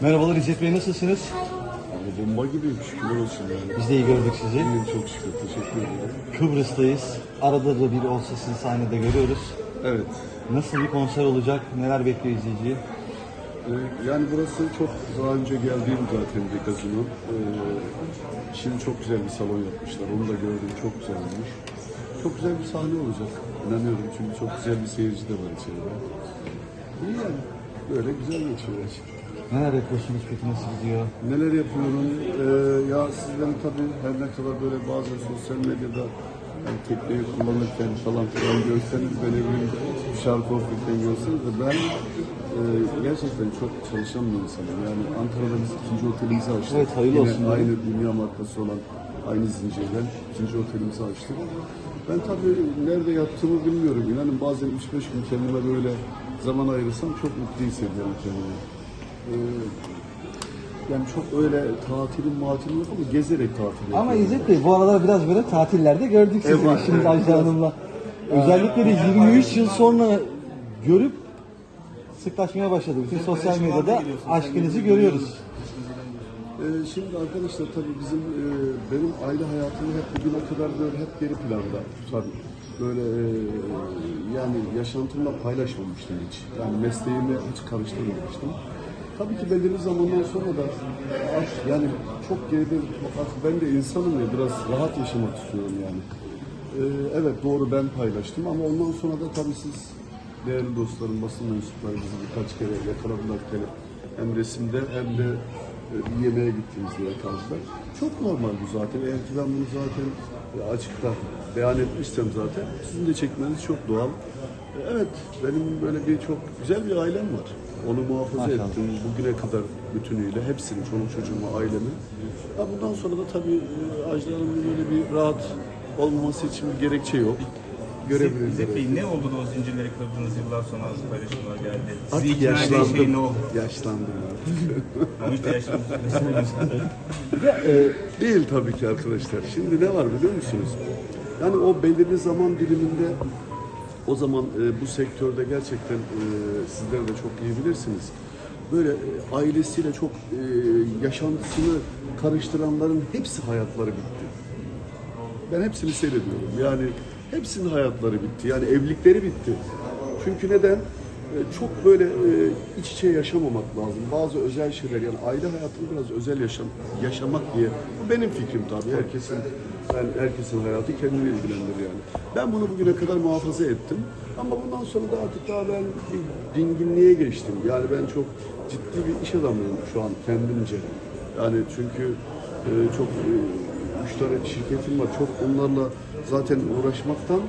Merhabalar İzzet Bey nasılsınız? Ama bomba gibiyim şükürler olsun yani. Biz de iyi gördük sizi. İyiyim çok şükür teşekkür ederim. Kıbrıs'tayız. Arada da bir olsa sizi sahnede görüyoruz. Evet. Nasıl bir konser olacak? Neler bekliyor izleyiciyi? Ee, yani burası çok daha önce geldiğim zaten bir gazino. Ee, şimdi çok güzel bir salon yapmışlar. Onu da gördüm. Çok güzel olmuş. Çok güzel bir sahne olacak. İnanıyorum çünkü çok güzel bir seyirci de var içeride. İyi yani. Böyle güzel geçiyor her şey. Neler yapıyorsunuz peki nasıl gidiyor? Neler yapıyorum? Ee, ya sizden tabii her ne kadar böyle bazen sosyal medyada yani tekneyi kullanırken falan filan görseniz ne bileyim şarkı okurken görseniz de ben e, gerçekten çok çalışan bir insanım. Yani Ankara'da biz ikinci otelimizi açtık. Evet, hayırlı Yine olsun. Aynı dünya markası olan aynı zincirden ikinci otelimizi açtık. Ben tabii nerede yattığımı bilmiyorum. İnanın bazen 3-5 gün kendime böyle zaman ayırırsam çok mutlu hissediyorum kendimi. Ee, yani çok öyle tatilim matilim yok ama gezerek tatil Ama yapıyorum. İzzet Bey bu aralar biraz böyle tatillerde gördük sizi Evet. şimdi Ajda Hanım'la. Özellikle de 23 yıl sonra görüp sıklaşmaya başladı. Bütün sosyal medyada aşkınızı görüyoruz. Ee, şimdi arkadaşlar tabii bizim e, benim aile hayatımı hep bugüne kadar böyle hep geri planda tabii. Böyle e, yani yaşantımla paylaşmamıştım hiç. Yani mesleğimi hiç karıştırmamıştım. Tabii ki belirli zamandan sonra da yani çok geride ben de insanım ya biraz rahat yaşamak istiyorum yani. Ee, evet doğru ben paylaştım ama ondan sonra da tabii siz değerli dostlarım, basın mensupları bizi birkaç kere yakaladılar kere. Hem resimde hem de bir yemeğe gittiğimizde yakaladılar. Çok normal bu zaten. Eğer ki ben bunu zaten e, açıkta beyan etmişsem zaten sizin de çekmeniz çok doğal. E, Evet, benim böyle bir çok güzel bir ailem var. Onu muhafaza Maşallah. ettim bugüne kadar bütünüyle. Hepsini, çoluk çocuğumu, ailemi. Ha, bundan sonra da tabii e, Ajda Hanım'ın böyle bir rahat olmaması için bir gerekçe yok. Görebiliriz. İzzet Bey ne oldu da o zincirleri kırdınız yıllar sonra az paylaşımlar geldi? Sizi Artık ikna eden şey ne oldu? Yaşlandım artık. Ben işte yaşlandım. Değil tabii ki arkadaşlar. Şimdi ne var biliyor musunuz? Yani o belirli zaman diliminde o zaman e, bu sektörde gerçekten e, sizler de çok iyi bilirsiniz. Böyle e, ailesiyle çok e, yaşantısını karıştıranların hepsi hayatları bitti. Ben hepsini seyrediyorum. Yani hepsinin hayatları bitti. Yani evlilikleri bitti. Çünkü neden? Ee, Çok böyle e, iç içe yaşamamak lazım. Bazı özel şeyler yani aile hayatını biraz özel yaşam, yaşamak diye. Bu benim fikrim tabii. Herkesin ben herkesin hayatı kendini ilgilendirir yani. Ben bunu bugüne kadar muhafaza ettim. Ama bundan sonra da artık daha ben dinginliğe geçtim. Yani ben çok ciddi bir iş adamıyım şu an kendimce. Yani çünkü e, çok e, üç tane şirketim var. Çok onlarla zaten uğraşmaktan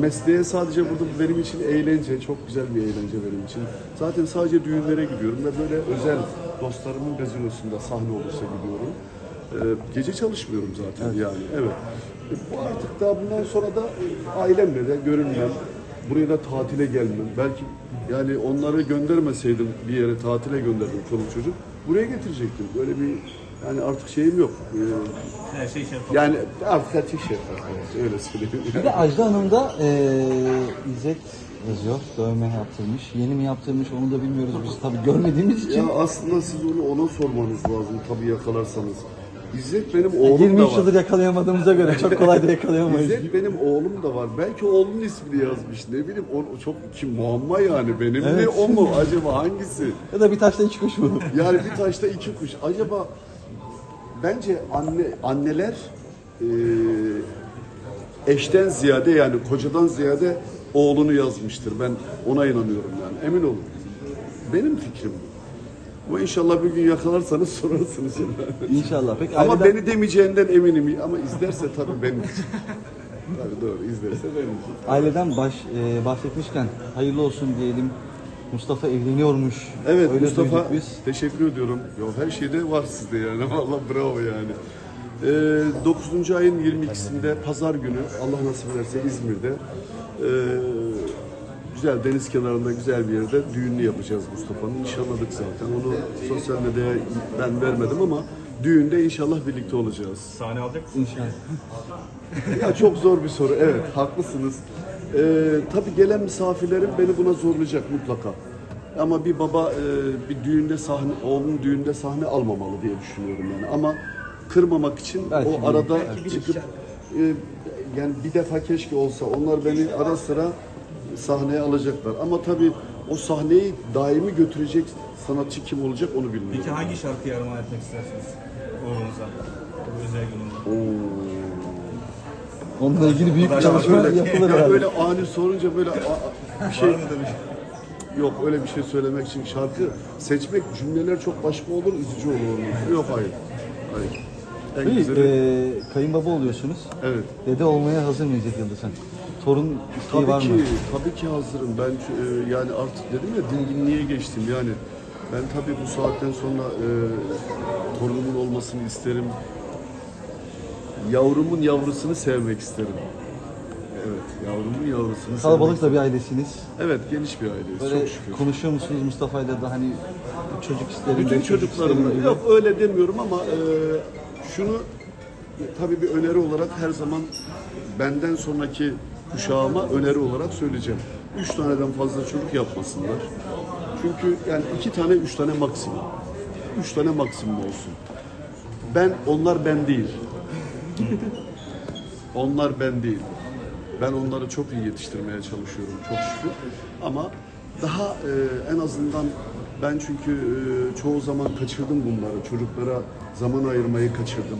mesleğe sadece burada benim için eğlence, çok güzel bir eğlence benim için. Zaten sadece düğünlere gidiyorum ve böyle özel dostlarımın gazinosunda sahne olursa gidiyorum. Ee, gece çalışmıyorum zaten yani. Evet. Bu artık daha bundan sonra da e, ailemle de görünmem. Buraya da tatile gelmem. Belki yani onları göndermeseydim bir yere tatile gönderdim çoluk çocuk. Buraya getirecektim. Böyle bir yani artık şeyim yok. Ee, Her şey şeffaf. yani artık her şey yapar. Öyle söyleyeyim. Bir de Ajda Hanım da eee İzzet yazıyor. Dövme yaptırmış. Yeni mi yaptırmış onu da bilmiyoruz biz tabii görmediğimiz için. Ya aslında siz onu ona sormanız lazım tabii yakalarsanız. İzzet benim oğlum 23 da var. yıldır yakalayamadığımıza göre çok kolay da yakalayamayız. İzzet benim oğlum da var. Belki oğlunun ismini yazmış. Ne bileyim o çok kim muamma yani. Benim mi Evet. o mu acaba hangisi? Ya da bir taşla iki kuş mu? Yani bir taşta iki kuş. Acaba bence anne anneler eee, eşten ziyade yani kocadan ziyade oğlunu yazmıştır. Ben ona inanıyorum yani. Emin olun. Benim fikrim bu. Ama inşallah bir gün yakalarsanız sorarsınız. İnşallah. Peki Ama aileden, beni demeyeceğinden eminim. Ama izlerse tabii benim için. tabii doğru izlerse benim için. aileden baş, eee, bahsetmişken hayırlı olsun diyelim. Mustafa evleniyormuş. Evet Öyle Mustafa biz. teşekkür ediyorum. Yo, her şeyde var sizde yani. Vallahi bravo yani. Ee, 9. ayın 22'sinde pazar günü Allah nasip ederse İzmir'de ee, güzel deniz kenarında güzel bir yerde düğününü yapacağız Mustafa'nın. Nişanladık zaten. Onu sosyal medyaya ben vermedim ama düğünde inşallah birlikte olacağız. Sahne alacak mısınız? İnşallah. Ya çok zor bir soru. Evet, haklısınız. Ee, tabii gelen misafirlerim beni buna zorlayacak mutlaka. Ama bir baba e, bir düğünde sahne, oğlunun düğünde sahne almamalı diye düşünüyorum yani. Ama kırmamak için Belki o bir- arada çıkıp e, yani bir defa keşke olsa onlar beni ara sıra sahneye alacaklar. Ama tabii o sahneyi daimi götürecek sanatçı kim olacak onu bilmiyorum. Peki hangi şarkıyı armağan etmek istersiniz oğlunuza? Bu özel gününde. Oo. Onunla ilgili büyük bir çalışma yapılır ya herhalde. öyle ani sorunca böyle a- bir şey yok öyle bir şey söylemek için şarkı seçmek cümleler çok başka olur üzücü olur. Yok hayır. Hayır. En Peki, güzeli e, kayınbaba oluyorsunuz. evet. Dede olmaya hazır mıyız Yıldız Hanım? Torun isteği Tabii var ki, mı? tabii ki hazırım. Ben e, yani artık dedim ya dinginliğe geçtim yani. Ben tabii bu saatten sonra e, torunumun olmasını isterim. Yavrumun yavrusunu sevmek isterim. Evet, yavrumun yavrusunu Kalabalık sevmek da bir ailesiniz. Evet, geniş bir aileyiz. Böyle çok şükür. konuşuyor musunuz Mustafa'yla da hani çocuk isterim Bütün de, çocuk çocuklarımla, yok öyle demiyorum ama e, şunu tabii bir öneri olarak her zaman benden sonraki kuşağıma öneri olarak söyleyeceğim. Üç taneden fazla çocuk yapmasınlar. Çünkü yani iki tane, üç tane maksimum. Üç tane maksimum olsun. Ben, onlar ben değil. onlar ben değil. Ben onları çok iyi yetiştirmeye çalışıyorum çok şükür. Ama daha e, en azından ben çünkü e, çoğu zaman kaçırdım bunları. Çocuklara zaman ayırmayı kaçırdım.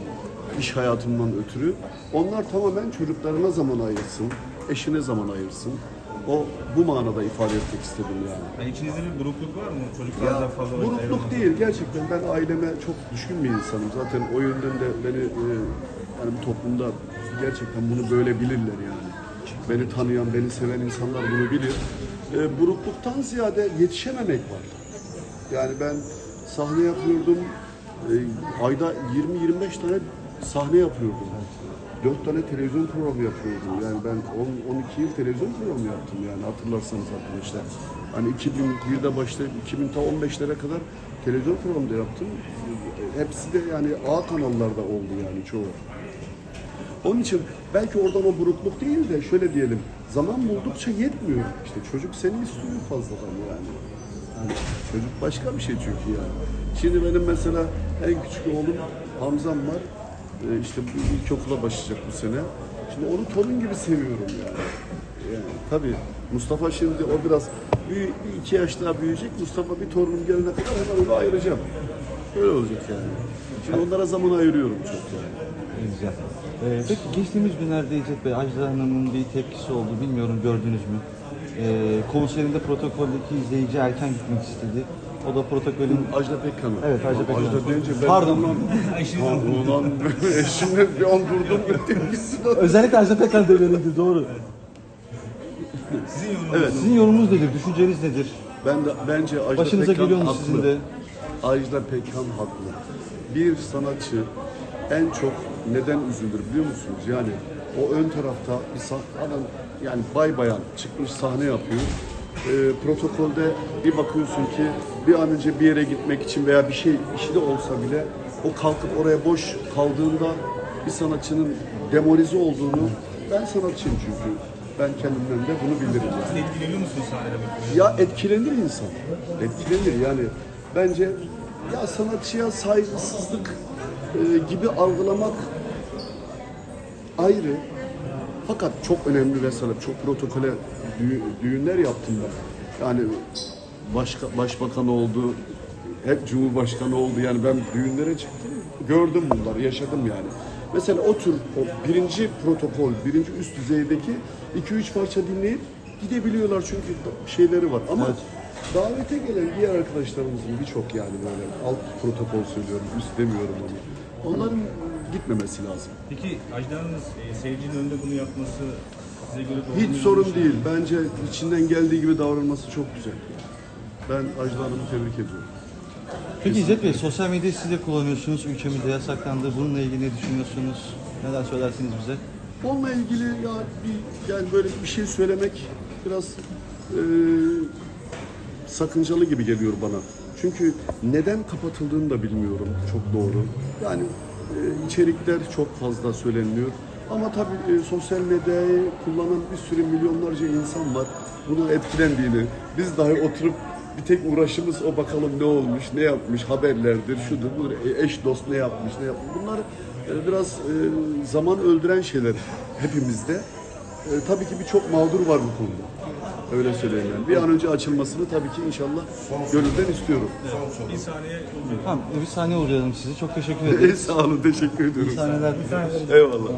İş hayatımdan ötürü. Onlar tamamen çocuklarına zaman ayırsın, eşine zaman ayırsın. O bu manada ifade etmek istedim yani. Yani içinizde bir burukluk var mı? Ya, Çocuklarla fazla burukluk değil gerçekten ben aileme çok düşkün bir insanım zaten o yönden de beni e, yani bu toplumda gerçekten bunu böyle bilirler yani beni tanıyan beni seven insanlar bunu bilir e, burukluktan ziyade yetişememek var yani ben sahne yapıyordum e, ayda 20-25 tane sahne yapıyordum 4 tane televizyon programı yapıyordum. Yani ben 10 12 yıl televizyon programı yaptım yani hatırlarsanız arkadaşlar. Hani 2001'de başlayıp 2015'lere kadar televizyon programı da yaptım. Hepsi de yani A kanallarda oldu yani çoğu. Onun için belki oradan o burukluk değil de şöyle diyelim zaman buldukça yetmiyor. İşte çocuk seni istiyor fazladan yani. Yani çocuk başka bir şey çünkü yani. Şimdi benim mesela en küçük oğlum Hamzam var. Ee, işte ilkokula başlayacak bu sene. Şimdi onu torun gibi seviyorum yani. Yani tabii Mustafa şimdi o biraz bir, bir iki yaş daha büyüyecek. Mustafa bir torunum gelene kadar hemen onu ayıracağım. Öyle olacak yani. Şimdi onlara zaman ayırıyorum çok yani. Güzel. Ee, peki geçtiğimiz günlerde İzzet Bey, Ajda Hanım'ın bir tepkisi oldu. Bilmiyorum gördünüz mü? Ee, konserinde protokoldeki izleyici erken gitmek istedi. O da protokolün... Ajda Pekkan'ı. Evet, Ajda Pekkan. Ajda deyince ben Pardon. ulan, ulan eşimle bir an durdum tepkisi var. Özellikle Ajda Pekkan demeliydi, doğru. Sizin yorumunuz Evet. Sizin yorumunuz nedir, düşünceniz nedir? Ben de bence Ajda Başınıza Pekkan geliyor mu haklı. sizin de? Ajda Pekkan haklı. Bir sanatçı en çok neden üzülür biliyor musunuz? Yani o ön tarafta bir sah- adam yani bay bayan çıkmış sahne yapıyor. Ee, protokolde bir bakıyorsun ki bir an önce bir yere gitmek için veya bir şey işi de olsa bile o kalkıp oraya boş kaldığında bir sanatçının demoralize olduğunu ben sanatçıyım çünkü. Ben kendimden de bunu bilirim. Yani. Etkileniyor musunuz sahnede? Ya etkilenir insan. Etkilenir yani. Bence ya sanatçıya saygısızlık e, gibi algılamak ayrı. Fakat çok önemli mesela çok protokole düğü- düğünler yaptım ben. Yani başka, başbakan oldu, hep cumhurbaşkanı oldu. Yani ben düğünlere çıktım, gördüm bunları, yaşadım yani. Mesela o tür o birinci protokol, birinci üst düzeydeki 2-3 parça dinleyip gidebiliyorlar çünkü şeyleri var. Ama davete gelen diğer arkadaşlarımızın birçok yani böyle alt protokol söylüyorum, üst demiyorum onu. Onların gitmemesi lazım. Peki Ajda Hanım'ın e, seyircinin önünde bunu yapması size göre doğru Hiç mu, sorun değil. Bence içinden geldiği gibi davranması çok güzel. Ben Ajda Hanım'ı tebrik ediyorum. Peki İzzet Bey, sosyal medyayı siz de kullanıyorsunuz. Ülkemizde yasaklandı. Bununla ilgili ne düşünüyorsunuz? Neler söylersiniz bize? Onunla ilgili ya bir yani böyle bir şey söylemek biraz e, sakıncalı gibi geliyor bana. Çünkü neden kapatıldığını da bilmiyorum çok doğru. Yani e, içerikler çok fazla söyleniliyor. Ama tabii e, sosyal medyayı kullanan bir sürü milyonlarca insan var. Buna etkilendiğini, biz dahi oturup bir tek uğraşımız o bakalım ne olmuş, ne yapmış, haberlerdir, şudur, budur, e, eş dost ne yapmış, ne yapmış. Bunlar e, biraz e, zaman öldüren şeyler hepimizde. Tabii ki birçok mağdur var bu konuda. Öyle söyleyeyim yani. Bir an önce açılmasını tabii ki inşallah gönülden istiyorum. Bir saniye. Tamam bir saniye uğrayalım sizi. Çok teşekkür ederim. Sağ olun, teşekkür ediyorum. İyi sahneler. Eyvallah.